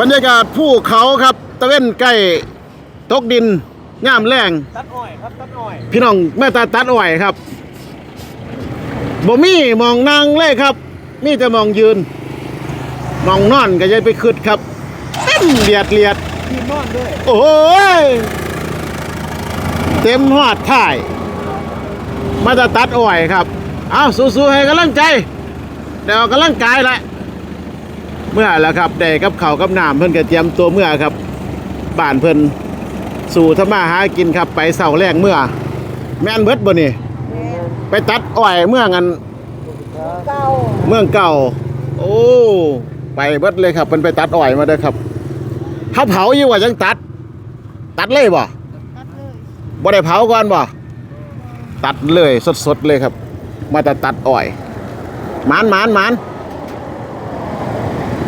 บรรยากาศภูเขาครับตะเว้นใกล้ตกดินย่ามแรงตัดอ้อยครับตัดอ้อยพี่น้องแม่ตาตัดอ้อยครับบ่มีมองนั่งเลยครับมีแต่มองยืน มองนอนก็ยังไปขึ้นครับเต็มเลียดเลียดมีนอนด้วยโอ้ยเต็มหอดท่ายมาจะตัดอ้อยครับ เอาสู้ๆให้กำลังใจเดี๋ยวออกกำลังกายละ เมื่อแล้วครับได้กับเขาวกับน้ำเพิ่นก็เตรียมตัวเมื่อครับบ้านเพิ่นสู่ทำมาหากินครับ ไปเสาแรกเมื่อ แม่นเบิดบ่นี่ไปตัดอ้อยเมื่องันเก่าเมืองเก่า โอ้ไปเบิดเลยครับมันไปตัดอ้อยมาเด้อครับเขาเผาอยู่ว่าจังตัด ตัดเลยบ่ตัดเลยบ่ได้เผาก่อนบ่ตัดเลยสดๆเลยครับ มาแต่ตัดอ้อยหมานหมานหมาน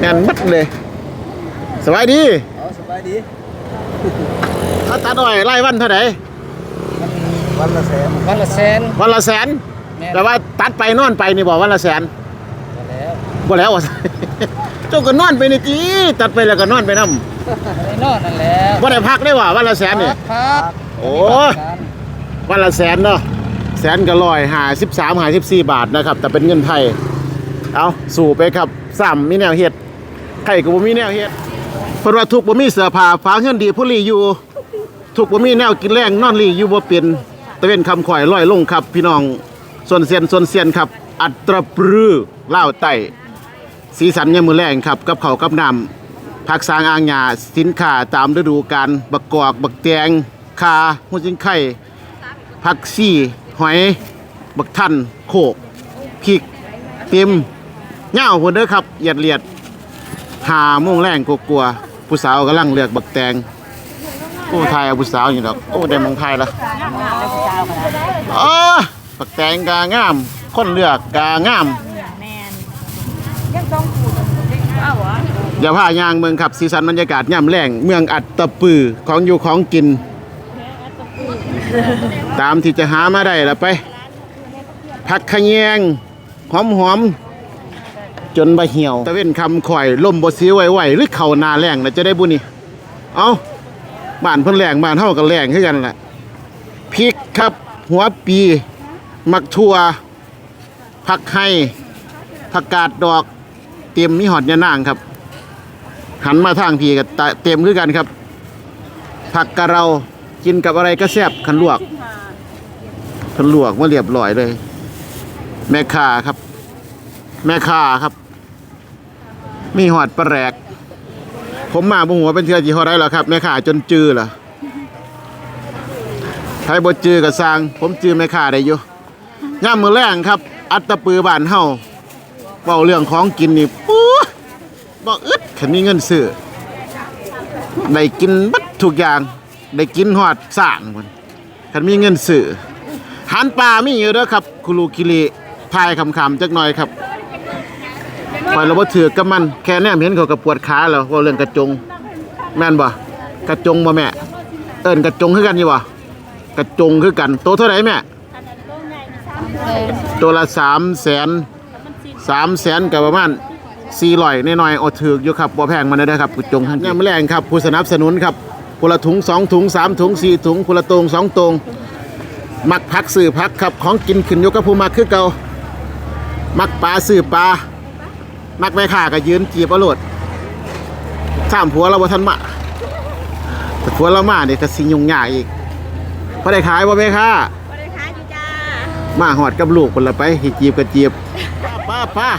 แน่นมัดเลยสบายดีเอาสบายดีเขาตัดอ้อยไล่วันเท่าไหร่วันละแสนวันละแสนวันละแสนแม่นแต่ว่าตัดไปนอนไปนี่บอกวันละแสนมาแล้วบ่แล้วว่าเจ้าก็นอนไปนี่จีตัดไปแล้วก็นอนไปนำได้นอนนั่นแล้วบ่ได้พักได้ว่าวันละแสนนี่ครับโอ้ยวันละแสนเนาะแสนก็ร้อยหาสิบสามหาสิบสี่บาทนะครับ แต่เป็นเงินไทย เอาสู่ไปครับซ้ำมีแนวเฮ็ด ไข่ก็บ่มีแนวเฮ็ดเพราะว่าทุกบ่มีเสื้อผ้าฟ้าเงินดีผู้ลีอยู่ ทุกบ่มีแนวกินแรงนอนลีอยู่บ่เป็นตะเวนคำข่อยลอยลงครับ พี่น้องส่วนเซียนส่วนเซียนครับ อัตรปรือเล่าไต้สีสันยามมือแรงครับ กับเขากับน้ำผักสางอ่างหญ้าสินค้าตามฤดูกาลบักกอก บักแตงคาหัวจิงไข่ผักซี่หอย บักทันโขกพริกเต็มเง่าพุ่นเด้อครับเหยียดเหลียด หาโมุ่งแรงกลัวๆผู้สาวกำลังเลือกบักแตงโอ้ไทยเอาผู้สาวอยู่ดอกโอ้ได้มองไทยละอ๋อบักแตงกางาม คนเลือกกางามแมนยังต้องขูดอ้าวะอย่าพายางเมืองครับสีสันบรรยากาศย่ำแรงเมืองอัดตะปือของอยู่ของกิน ตามที่จะหามาได้ละไปผักขะแยงหอมหอม จนบะเหี่ยว ตะเว้นคำข่อยล่มบสีไหวๆหรือเข่านาแรงนะจะได้บุญนี่เอาบ้านเพิ่นแรงบ้านเฮาก็แรงคือกันแหละพริกครับ หัวปี มักทั่วผักไห้ผักกาดดอกเตรียมมีหอดยานางครับ หันมาทางพี่กับเตรียมคือกันครับ ผักกะเรากินกับอะไรก็แซ่บขันลวกขันลวกมาเรียบร้อยเลย แม่ค้าครับ แม่ค้าครับ มีหอดปลาแรก ผมมาบ่หัวเป็นเทือจีฮอดได้หรอครับแม่ค้าจนจือล่ะใครบ่จือกับสร้าง ผมจือแม่ค้าได้อยู่ย่ามมือแรงครับ อัตตะปือบ้านเฮาเว้าเรื่องของกินนี่ปู๊บอกอึดขันมีเงินซื้อได้กินบัดทุกอย่าง ได้กินหอดสร้างมันขันมีเงินซื้อหันปลามีอยู่เด้อครับคุลูคิริพายคำๆจักหน่อยครับ ปล่อยเราบ่ถือกับมันแค่แนมเห็นเขาก็ปวดขาแล้วเว่าเรื่องกระจง แม่นบ่กระจงบ่แม่ เอิ้นกระจงคือกันอยู่บ่กระจงคือกันโตเท่าไหร่แม่ตัวละสามแสนสามแสนกับประมาณสี่ร้อยน้อยๆโอถือกอยู่ครับบ่แพงมันได้อครับผู้จงท่านเนี่ยมาแรงครับผู้สนับสนุนครับผู้ละถุงสองถุงสามถุงสี่ถุงผู้ละตรงสองตรงมักพักสื่อพักครับของกินขึ้นอยกกับผู้มักคือเก่ามักปลาสื่อปลา มักแม่ข่าก็ยืนจีบเอาโลดถามผัวเราบ่ทันมาแต่ผัวเรามาเนี่ยก็สิยุ่งยากอีกพอได้ขายบ่แม่ค่าบริค้าอยู่จ้ามาหอดกับลูกคนละไปให้จีบกับจีบป้าป้าป้า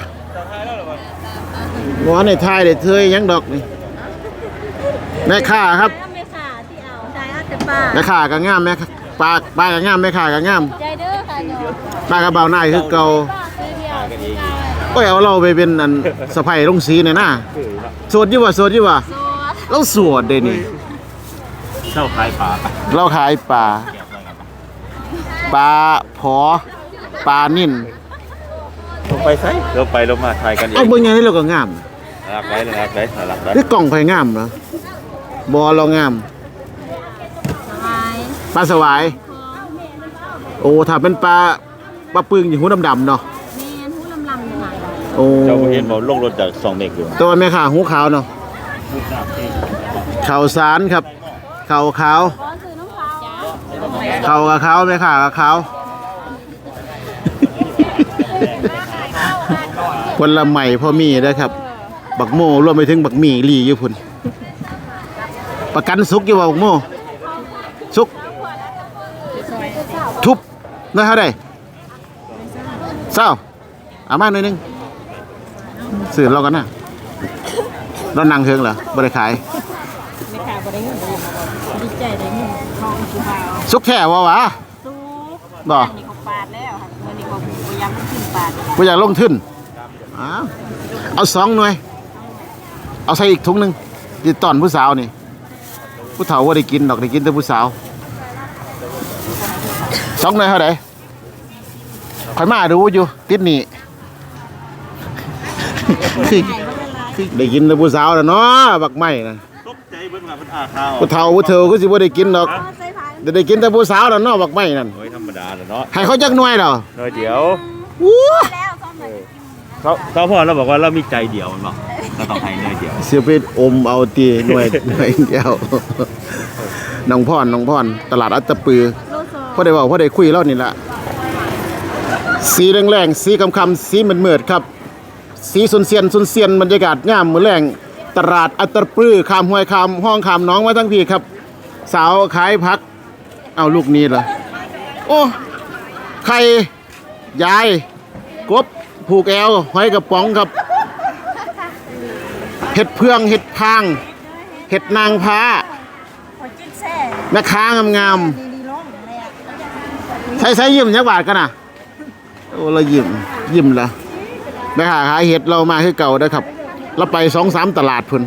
หมอในไทยได้เทยยังดอกนี่แม่ข่าครับก็ไม่ขาที่เอาใช่เอาแต่ปลาแม่ข่าก็งามแม่ปลาปลาก็งามแม่ข่าก็งามใจเด้อค่ะเนาะปลากระเบาหน้าคือเก่าป้าซื้อเดียว โอ้ยเอาเราไปเป็นอันสะไพลงสีเนี่ยนะโสดอยู่วะโสดอยู่วะโซดเราสวดเดนี่เช่าขายปลาเราขายปลาปลาผอปลานิ่นลงไปไสลงไปลงมาถ่ายกันเอเอางเบิ่งอย่างนี้เราก็งามหลักไว้หลักไว้หลักไว้หรือกล่องไผงามเหรอบ่เรางามสบายปลาสวาย โอ้ถ้าเป็นปลาปลาปึงอย่างหูดำๆเนาะ แม่นหูลำลำเลยค่ะ โอ้เจ้าบ่เห็นบ่ลงรถจาก2เมกอยู่ตัวแม่ขาหูขาวเนาะข้าวสารครับข้าวขาวข้าวกับขาวไหมค่ะกับขาวผลละใหม่พอมีนะครับ บักโม่รวมไปถึงบักหมี่ลีอยู่พุ่นประกันสุกอยู่บ่บักโม่สุกทุบนะเท่าไดเศร้าเอามาหน่อยหนึง สื่อเรากันนะเรานั่งเฮืองเหรอบ่ได้ขายไม่ขาดบ่ได้เงินดีใจได้เงินทองคือหาสุกแท้วะวะสู้บ่นี่เขาปาดแล้วค่ะเงินนี่เขาพยายามขึ้นปาดบ่อยากลงทุนอ้าวเอาสองหน่วย เอาใส่อีกถุงหนึงติดตอนผู้สาวนี่ ผู้เฒ่าว่าได้กินดอกได้กินแต่ผู้สาวสองหน่วยเท่าไดข่อยมาดูอยู่ติด หนี่ได้กินแต่ผู้สาวแล้วเนาะบักไม้นะตกใจเบิ่งว่าเพิ่นอาข้าวผู้เฒ่าผู้เฒ่าก็สิบ่ได้กินดอกได้ได้กินแต่ผู้สาวแล้วเนาะบักไม้นั่นโอ้ยธรรมดาแหละเนาะให้เขาจักหน่วยดอกน้อยเดียวอู้เขาเขาพ่อเราบอกว่าเรามีใจเดียวมันบอกเราต้องให้น้อยเดียวเสียไปอมเอาตีหน่วยหน่วยเดียวน้องพรน้องพรตลาดอัตตปือพอได้เว้าพอได้คุยแล้วนี่ล่ะสีแรงๆสีคำๆสีเหมือดๆครับ สีสุนเซียนสุนเซียนบรรยากาศงามมือแรงตลาดอัตตปือข้ามห้วยข้ามห้องข้ามน้องมาทั้งพี่ครับ สาวขายผัก เอาลูกนี้เหรอโอ้ไข่ยาย กบผูกแอวหอยกระป๋องครับเห็ดเพื่องเห็ดพางเห็ดนางพ้าแม่ค้างามงเลยอะๆใช้ใช้ยิ้มยักบาทกันนะโอ้เรายิ้มยิ้มละ แม่ค้าขายเห็ดเรามาคือเก่าเด้ครับเราไปสองสามตลาดพุ่น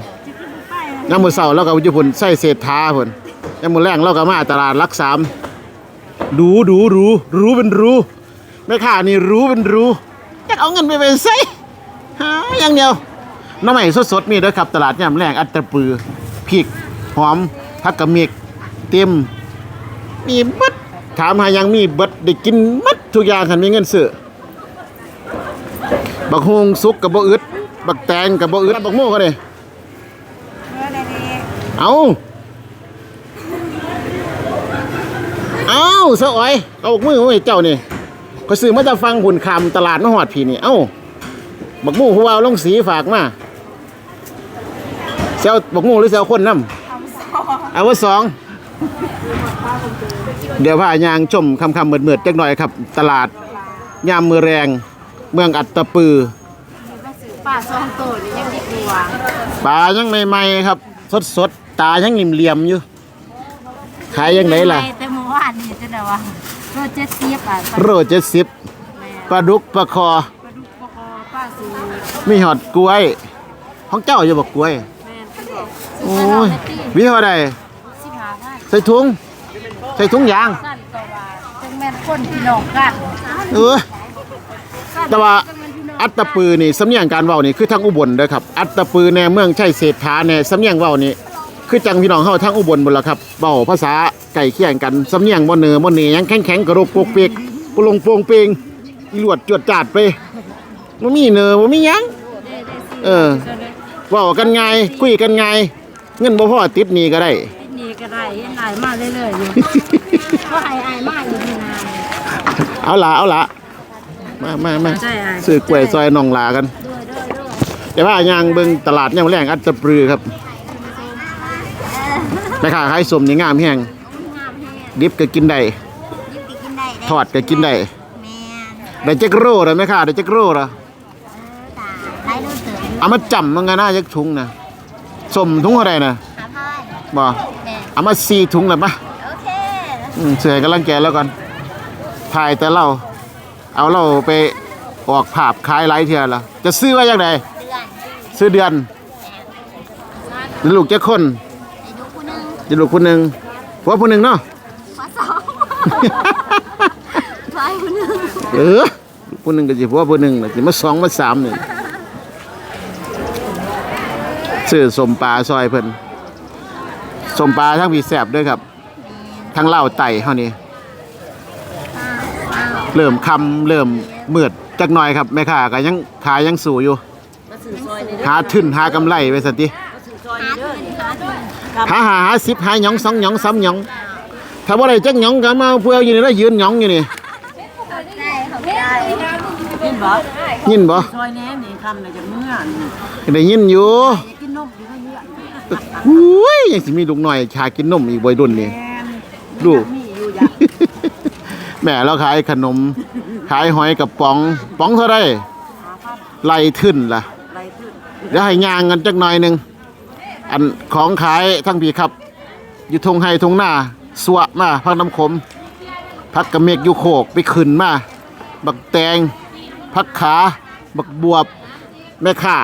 ยามมือเสาร์เราก็อยู่พุ่นใส่เศษท้าพุ่นยามมือแรงเราก็มาตลาดรักสามดูดูรู้รู้เป็นรู้แม่ค้านี่รู้เป็นรู้จะเอาเงินไปเป็นไสหาอย่างเดียวน้ำใหม่สดๆมีด้วยครับตลาดยามแรงอัตตปือพริกหอมผักกระเมียกเต็มมีบัดถามหายังมีเบัดได้กินมัดทุกอย่างคันมีเงินซื้อ บักฮวงสุกกับบ่อึดบักแตงกับบ่อึดบักโม่ก็ได้เอในนี้เอาเอาเสาอ้อยเอาบักมือไว้เจ้านี่ก็ซื้อมาจะฟังหุ่นคำตลาดมาหอดพี่นี่เอ้าบักมูผู้ว่าลงสีฝากมาเซลบักมูหรือเซลคนน้ำเอาว่าสองเดี๋ยวพายางชมคำคำๆเมือดจักหน่อยครับ ตลาดยามมือแรง เมืองอัตตปือป้าซองโตนี่ยังดีกว่าปลายังใหม่ๆครับ สดๆตายังเหลี่ยมๆอยู่ขายยังไงล่ะแต่เมื่อวานนี่จะได้ว่าโรเจ็ดเสียบอะโรเจ็ดสิบปลาดุกปลาคอปลาดุกปลาคอป้าสูมีหอดกล้วยของเจ้าอยู่บอกกล้วยแม่นก็บอกโอ้ยวิเท่าใดสิบห้าพันใส่ถุงใส่ถุงยางสั้นก็ว่าจังแม่นคนพี่น้องกันเออ แต่ว่าอัตตปือนี่สำเนียงการเว้านี่คือทางอุบลเด้อครับ อัตตปือแน่เมืองใช่เศรษฐาแน่สำเนียงเว้านี่คือจังพี่น้องเฮาทางอุบลบ่ล่ะครับเว้าภาษาใกล้เคียงกันสำเนียงบ่เหนือบ่เหนือหยังแข็งๆกระโรกโปกเปกปุลงโปงเปงอีหลวดจวดจาดไปบ่มีเหนือบ่มีหยังเออเว้ากันง่ายคุยกันง่ายเงินบ่พอติดหนี้ก็ได้นี่ก็ได้ยังไงมาเรื่อยๆอยู่ก็ไอ้ไอ้มาอยู่นี่นานเอาละเอาละ มามามาใช่ไอ้ซื้อกล้วยซอยน้องลากันด้วยด้วยด้วยแต่ว่ายางเบิ่งตลาดยามแรงอัตตปรือครับแม่ค้าขายสมนี่งามแฮงงามแฮงดิบก็กินได้ยิบกินได้ทอดก็กินได้แม่นได้จักโร่ละแม่ค้าได้จักโร่ละตาไล่ลูกเสือเอามาจำมันก็น่าจักถุงนะสมถุงเท่าใดนะหาพ่ายบ่แม่เอามาสี่ถุงละปะโอเคอืมเสือกํลังแก่แล้วก่อนถ่ายแต่เรา เอาเราไปออกภาพขายหลายเทื่อละจะซื้อไว้จังไดเดือนซื้อเดือนลูกจะคนไอ้ลูกผู้หนึงจะลูกคนหนึ่งผัวคนหนึ่งเนาะฟ้าสองฟ้าผู้หนึงเออลูกคนหนึ่งก็จะผัวคนหนึ่งน่ะสิมาสองมาสามหนึ่งซื้อสมปลาซอยเพิ่นสมปลาทั้งผีแสบด้วยครับ ทั้งเหล้าไต่เฮานี่ เริ่มคำเริ่มมืดจักหน่อยครับแม่ค้าก็ยังขายยังสู่อยู่ มาสื่อซอยในหาทุนหากำไรไว้สันติมาสื่อซอยหาหาหาสิบหาหยองสองหยองสามหยองถ้าบ่ได้จักหยองก็มาเพื่ออยู่นี่แล้วยืนหยองอยู่นี่กินบ่ยินบ่ซอยแหน่นี่คำน่ะจะเมื่อนี่ได้ยินอยู่อยากกินนมอยู่ให้เมื่ออุ้ยยังสิมีลูกน้อยชากินนมอีกบ่อยรุ่นนี่แม่นดู มีอยู่อยาก แม่เราขายขนม ขายหอยกับป๋องป๋องเท่าไรไล่ขึ้นล่ะไรขึ้นเดี๋ยวให้ย่างกันจักหน่อยหนึ่งอันของขายทั้งพี่ครับ อยู่ทงไฮทงหน้าสวะมาพักน้ำขมพักกระเมกอยู่โคกไปขึ้นมาบักแตงพักขา บักบวบแม่ข่า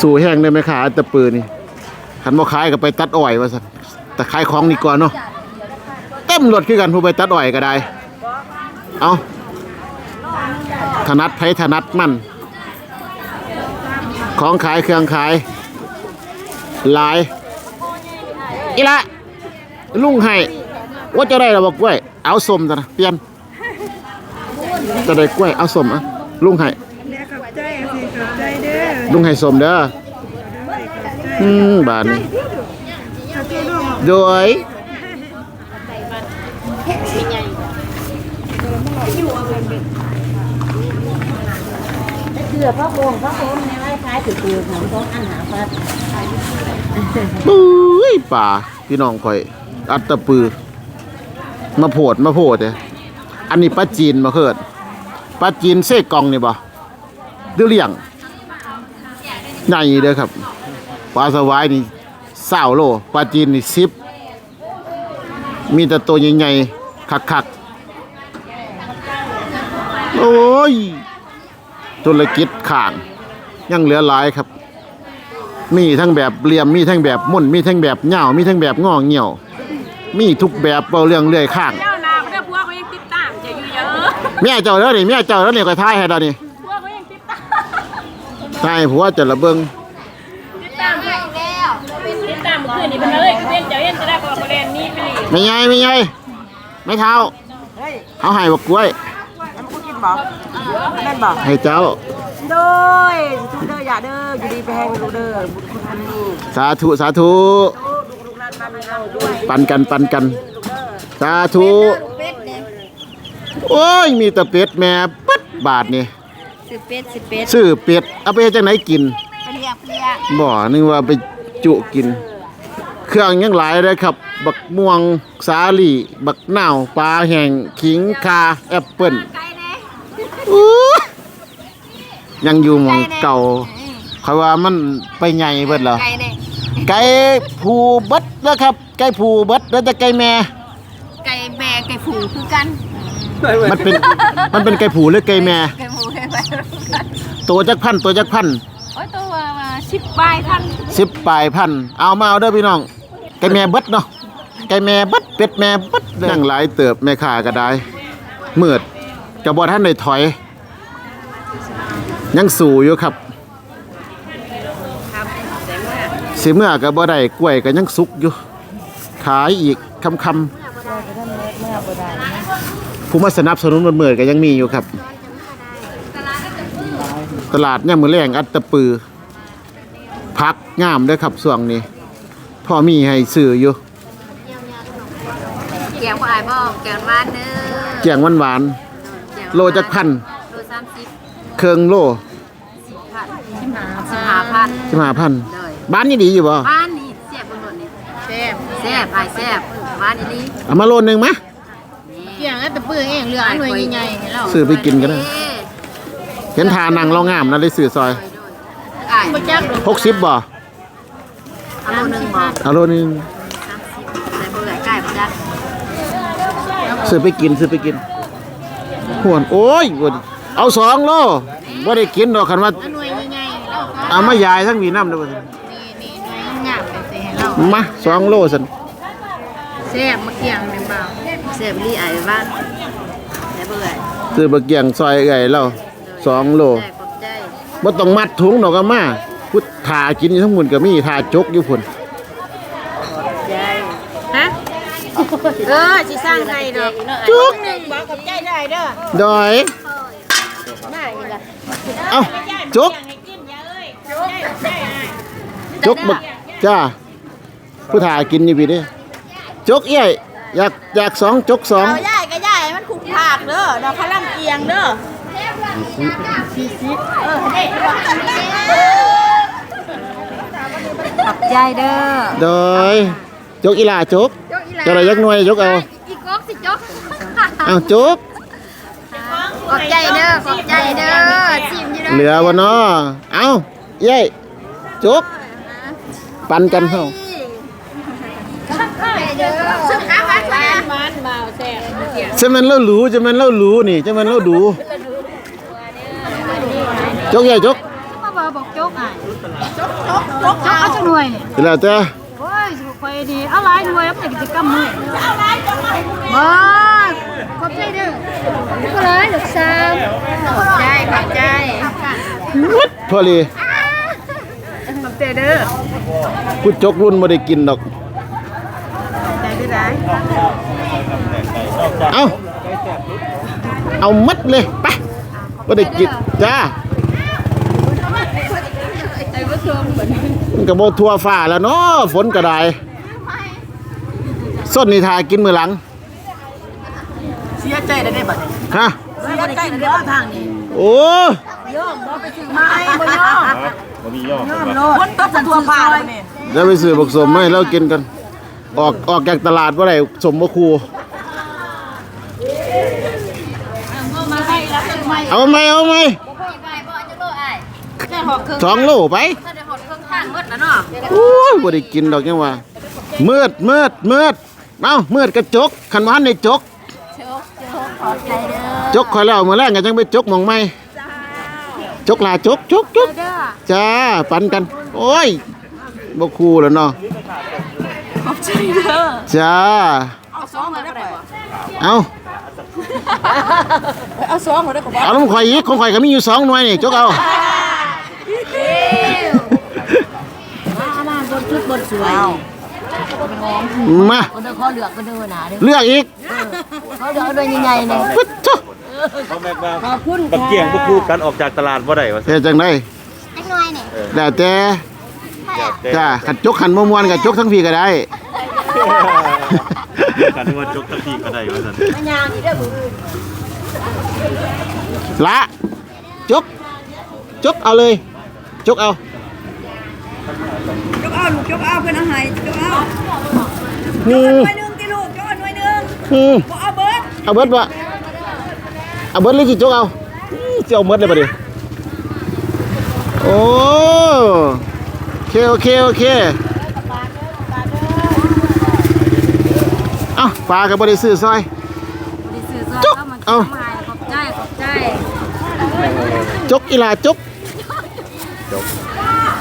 สู่แห้งเลยแม่ข่าอันตะปือนี่ขันบ่ขายก็ไปตัดอ้อยว่าสันแต่ขายของนี่ก่อนเนาะเต็ มรถคือกันผู้ไปตัดอ้อยก็ได้ เอาถนัดไผถนัดมัน ของขายเครื่องขายหลายอีละลุงให้ว่าจะได้ระบอกกล้วย เอาสมจ้ะนะเปลี่ยนจะได้กล้วยเอาสมอะลุงให้ลุงให้สมเด้ออืมบานนี้โดย สือพระโงพระโงในไว้คล้ายถือตือหนังต้องอันหาพัดปุ้ยป่าพี่น้องข่อย อัตตะปือ มาโพดมาโพดเด้อันนี้ปลาจีนมาเคิดปลาจีนเส้กองนี่บ่ดื้อเลี่ยงใหญ่เด้อครับปลาสวายนี่เศร้าโลปลาจีนนี่สิบมีแต่ตัวใหญ่ๆคักๆโอ้ย ธุรกิจข่างยังเหลือหลายครับ มีทั้งแบบเหลี่ยมมีทั้งแบบม่นมีทั้งแบบเหย่ามีทั้งแบบงอเหี่ยว มีทุกแบบเบาเรื่องเลื่อยข้างเจ้านาเขาได้พวกเขายังติดตามจะอยู่เยอะเมียเจ้าแล้วนี่เมียเจ้าแล้วนี่ก็ทายให้ดอกนี่พวกเขายังติดตามทายให้ผัวเจะละเบิงติดตามให้แล้วติดตามเมื่อคืนนี้เป็นเลยเว้นเจ้าเย็นจะได้บอกประเด็นนี้ไปเลยไม่ใหญ่ไม่ใหญ่ไม่เท้าเฮ้ยเอาให้บักกล้วย แล้วมันก็กินบ่แม่นบ่ให้เจ้า โดยทุกเด้ออย่าเด้ออยู่ดีไปแห้งลูกเด้อบุญคุณอันนี้สาธุสาธุลูกลูกนั้นมาเป็นเราด้วยปันกันปันกันสาธุ เป็ดเนี่ยโอ้ย มีแต่เป็ดแม่ปึ๊ดบาทนี่สิเป็ดสิเป็ดซื้อเป็ดเอาไปเฮ็ดจังไหนกินเรียกเรียกบ่นึกว่าไปจุกิน เครื่องยังหลายเลยครับ บักม่วงสาลี่ บักนาวปลาแห้งขิงคาแอปเปิ้ลไก่แน่ อู้ยังอยู่หมองเก่าคอยว่ามันไปใหญ่เบิดเหรอไก่แน่ไก่ผูเบิดนะครับ ไก่ผูเบิดแล้วแต่ไก่แม่ ไก่แม่ไก่ผูคือกันมันเป็นมันเป็นไก่ผูหรือไก่แม่ไก่ผูไก่แม่คือกันตัวจักพันตัวจักพันโอ้ยตัวมาสิบใบพันสิบปลายพันเอามาเอาเด้อพี่น้อง ไก่แม่เบิดเนาะไก่แม่เบิดเป็ดแม่เบิดนั่งหลายเติบแม่ค้าก็ได้มืด กับ่ท่านได้ถอย ยังสู่อยู่ครับสิเมื่อก็บ่ได้กล้วยก็ยังสุกอยู่ ขายอีกคำคำผู้มาสนับสนุนมันเมื่อก็ยังมีอยู่ครับ ตลาดเนี่ยมือแรงอัตตะปือ พักงามเด้วยครับส่วงนี้พ่อมีให้ซื้ออยู่แกงว่าไอ้บอกแกงบ้านเด้อแจงหวานๆ โลจักพันโลสามสิบเครื่องโลพันสิบห้าสิบห้าพันสิบห้าพันเลยบ้านนี่ดีอยู่บ่บ้านนี่แซ่บบนรถนี่แซ่บแซ่บไอ้แซ่บบ้านนี้เอามาโลนึงมะเกี่ยงแต่เปลือกเองเหลือหน่วยใหญ่ๆให้เราซื้อไปกินก็ได้เห็นทานังเรางามนะเลยซื้อซอยไอ้บ่จักหกสิบบ่เอาโลนึงบ่เอาโลนึงสามสิบแต่เบื่อไก่บ่จักซื้อไปกินซื้อไปกิน หวนโอ้ยบ่ได้เอาสองโลบ่ได้กินดอกคันว่าหน่วยใหญ่ๆเราก็เอามายายทั้งมีน้ำเด้อนี่นี่หน่วยงามๆเลยให้เรามาสองโลสันแซ่บมาเกี่ยงเป็นเบาแซ่บลี่ไอ้บ้านแต่เบื่อซื้อบักเกียงซอยไก่เราสองโลใจขอบใจบ่ต้องมัดถุงดอกก็มาพุทธากินอยู่ทั้งหมดก็มีทาจกอยู่พุ่นใจฮะ เออสิสร้างให้ดอกจุกบอกขอบใจได้เด้อดอยได้อีกละเอ้าจุกจกบักจ้าผู้ถ่ายกินอยู่พี่เด้จกเอ้ยอยากอยากสองจกสองเอาย่ายก็ย่ายมันคุกผากเด้อดอกพลังเกียงเด้อขอบใจเด้อโดยจกอีหลาจก จะอะไรยักหน่วยจกเอาอีกก๊อกสิจ๊อกเอาจกขอบใจเด้อขอบใจเด้อชิมอยู่เด้อเหลือวะเนาะเอาเย้ยจกปันกันเฮาเด้อสุดขามันมันเบาแซ่บจะมันเล่าหรูจะมันเล่าหรูนี่จะมันเล่าดูจกใหญ่จกมาบ่บอกจกอะจกจกจกเอาจังหน่วยนี่เวลาจ้าโอ้ยสุขไป ดีเอาหลายหน่วยเอาไปกิจกรรมมื้อเอาหลายจังบ่ขอบใจเด้อก็เลยลูกสาวขอบใจขอบใจวัดพอดีขอบใจเด้อพูดจกรุ่นไม่ได้กินดอกใจด้วยได้เอาเอามัดเลยไปไม่ได้กินจ้ามันก็บ่ทั่วฟ้าแล้วเนาะฝนก็ได้ ส้นนี่ทากินมือหลัง เสียใจได้ได้บัดฮะ เสียใจได้ได้ทางนี้โอ้ไม่บ่ยอมบ่มีย่อผมว่าโลดคนตกทั่วฟ้าแล้วนี่จะไปซื้อบักสมให้เรากินกัน ออกออกจากตลาดว่าไรสมบ่ครูเอาไหมเอาไหมสองโลไปโอ้ยบ่ได้กินดอกยังว่ามืดมืดมืด เอ้ามืดกระจกคันว่าในจกจกคอยแล้วมื้อแรกก็จังไปจกหมองไหมจกลาจกจกจกจ้าปันกัน โอ้ยบ่คูแล้วเนาะจ้าเอาซองมาได้บ่เอาเอาซองมาได้ก็บ่เอาน้ำข่อยอีกของข่อยก็มีอยู่สองหน่วยนี่จกเอาเอามาบนชุดบนสวย มาก็เด้อขอเลือกก็เด้อนะเด้อเลือกอีกขอเลือกเอาด้วยใหญ่ๆนี่ปึ๊ดจ้ะเขาแม็กว่าบักเกี่ยงบ่คู่กันออกจากตลาดบ่ได้ว่าเฮ็ดจังได๋ไอ้หน่วยนี่แล้วแต่แต่จ้าขันจกขันบ่ม่วนก็จกทั้งพี่ก็ได้กันว่าจกตะกี้ก็ได้ว่าซั่นมันยางนี่เด้อมื้อละจกจกเอาเลยจกเอายก เอาลูกยกเอาเพิ่นเอาให้ยกเอาอืมหน่วยนึงติลูกยกเอาหน่วยนึงอืมบ่เอาเบิดเอาเบิดบ่เอาเบิดหรือสิจกเอาอื้อสิเอาเบิดเลยบัดนี้โอ้โอเคโอเคโอเคเอ้าปลาก็บ่ได้ซื้อซอยดิซื้อซอยจุ๊บก็มาเอาขายขอบใจขอบใจจกอีหลาจก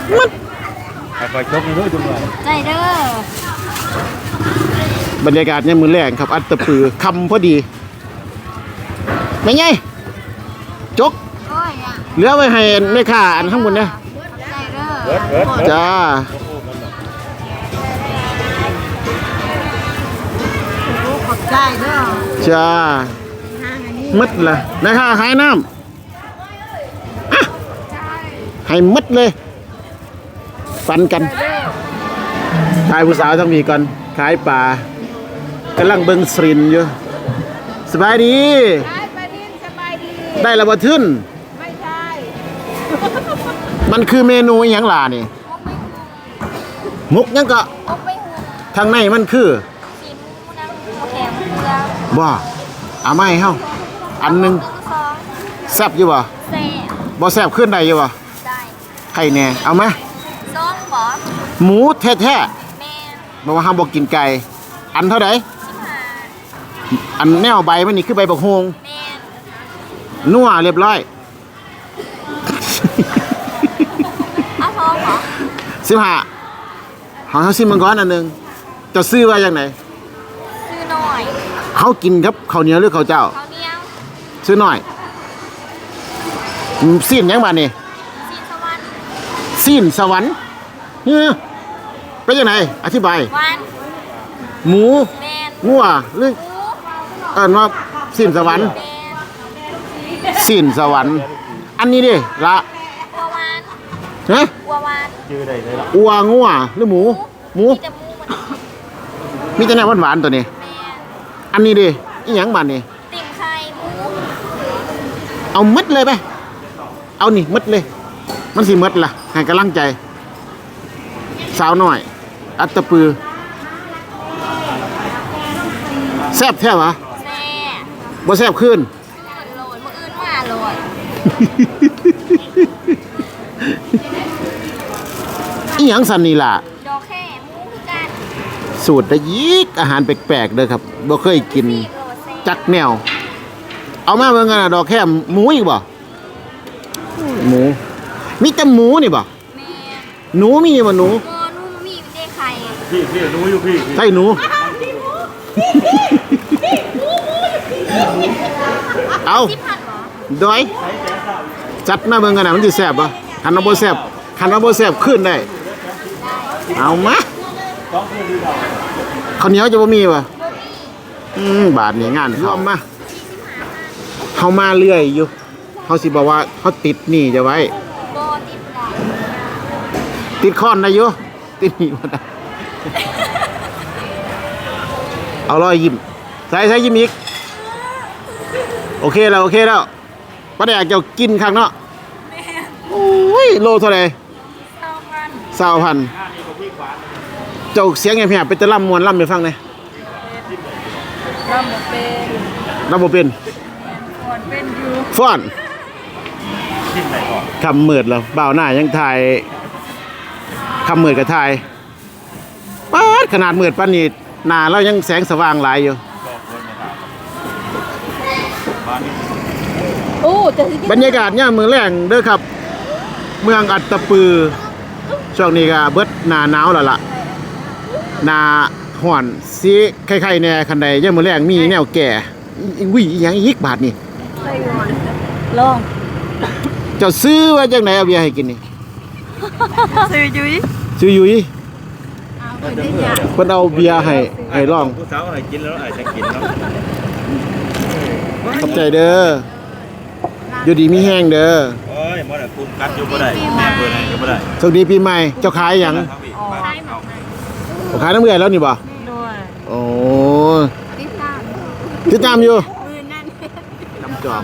ให้ คอยจกนี่เด้อจุ่มว่าใจเด้อบรรยากาศเนี่ยามมือแรกครับ อัตตปือคำพอดีไม่ไงจกโอ้ยอะเหลือไว้ให้แม่ค้าอันข้างบนเนี่ยใจเด้อเบิดเบิดเบิดจ้าขอบใจเด้อจ้ามัดละนะฮะหายน้ำอะให้มัดเลย ฟันกันขายผู้สาวต้องมีก่อนขายป่ากำลังเบิงสรินอยู่สบายดี ได้ระบทึนไม่ใช่มันคือเมนูอหย่างหล่านี่มุกหยังก็ทางในมันคือบ่เอามาให้เฮาอันหนึงแซ่บอยู่บ่แซ่บบ่แซ่บขึ้นได้อยู่บ่ได้ใครแน่เอามาซ้อมบอส หมูแท้แม่ๆบ่ว่าห้ามบ่กินไก่ อันเท่าใดชิมหาอันแนวใบมันนี่คือใบบักโฮงแม่นัวเรียบร้อย เอาพร้อมเหรอ15ของเฮาซิมมังกรอันหนึงจะซื้อว่าจังไดซื้อหน่อยเขากินครับข้าวเหนียวหรือข้าวเจ้าข้าวเหนียวซื้อหน่อยอืมซีนหยังบาดนี่ซีนสวรรค์ซีนสวรรค์เฮ้อ เป็นจังไดอธิบายหวานหมูแมนงัวหรือหมูเอิ้นว่าซีนสวรรค์แมนสิ้นสวรรค์ อันนี้ดิละบัวหวานฮะวัววานชื่อได้เลยล่ะอัวงัวหรือหมู หมู มีแต่หมูมันมีแต่แนวหวานๆตัวนี้ แม่อันนี้ดิอีหยังบานนี่ติ่งไข่หมูเอามัดเลยไป เอานี่มัดเลย มันสิมัดล่ะให้กำลังใจ สาวหน่อย อัตตะปือ แซ่บแท้วะแซ่บ่แซ่บขึ้นเกินโหลดมืออื่นมาโหลดอีหยังสันนี่ล่ะ ดอกแค่หมูคือกันสูตรได้ยิกอาหารแปลกๆเด้อครับบ่เคยกิน ปีกโหลดแซ่จักแนว เอามาเบิ่งกันนะดอกแค่หมูอีกบ่หมู มีแต่หมูนี่บ่แม่หนูมีบ่หนูโมนุ่มมีเป็นเด้ไข่ พี่พี่รู้อยู่พี่พี่ใช่หนู เอาที่ผัดเหรอดอยจัดมาเบิ่งกันนะมันสิแซ่บบ่คันว่าบ่แซ่บคันว่าบ่แซ่บขึ้นได้ เอามาข้าวเหนียวจะบ่มีบ่อืมบาทนี่งานเขามาเฮามาเรื่อยอยู่เฮาสิบอกว่าเฮาติดหนี่จะไว้โบติดได้ติดค้อนได้อยู่ติดหนี่บ่ได้ เอารอยยิ้มใส่ใส่ยิ้มอีก โอเคแล้ว โอเคแล้วป้าแดกเจ้ากินข้างเนาะโอ้ยโลเท่าไหร่สาวพันเจ้าเสียงแหบๆเป็นจะล่ำมวนล่ำไปฟังหน่อยน้ำบ่เป็นล่ำบ่เป็นก่อนเป็นอยู่ฟ้อนที่ไหนก่อนคำเมิดแล้วบ่าวหน้ายังถ่ายคำเมิดกับถ่ายป๊า ดขนาดเมิดปานนี้หน้าเรายังแสงสว่างหลายอยู่บ้านนี้โอ้จะสิบรรยากาศเนี่ยามมือแรงเด้อครับ เมืองอัตตปือ ช่วงนี้ก็เบิดหนาหนาวแล้วล่ะหนาห่อนสิไข่ๆแน่คันใดย่ามมือแรงมีแนวแก่อีวิอหยังอีกบาทนี่ลองเจ้าซื้อว่าจังไหนเอาเบียร์ให้กินนี่ ซื้อยุ้ยซื้ออยู่อี เพิ่นเอาเบียร์ให้ให้ลองผู้สาวให้กินแล้วอาจจะกินเนาะขอบใจเด้ออยู่ดีมีแห้งเด้อเอ้ยบ่ได้คุมกัดอยู่บ่ได้แม่เพิ่นให้อยู่บ่ได้สวัสดีปีใหม่เจ้าขายหยังทั้งพี่บ้านเอาเจ้าขายน้ำเกลือแล้วนี่บ่ด้วยโอ้ติดตามติดตามอยู่มือนั่นน้ำจอก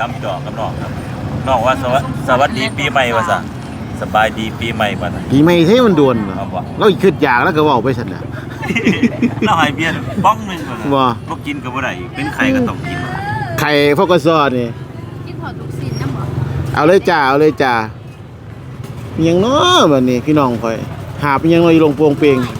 ตำจอกกับน้องครับน้องว่าสวัสสวัสดีปีใหม่ว่าซะ สบายดีปีใหม่ว่าซะปีใหม่เท่มันด่วนเอาบ่เราอีกขึ้นอยากแล้วก็เว้าไปซั่นน่ะเราให้เบียร์บ้องหนึงก่อนบ่บ่กินก็บ่ได้อีกเป็นไข่ก็ต้องกินไข่พวกกสอนี่กินพอทุกสิ่งนะหมอเอาเลยจ้าเอาเลยจ้ามีหยังเนาะบัดนี้พี่น้องข่อย หาบอิหยังเลยลงโปวงเปงไข่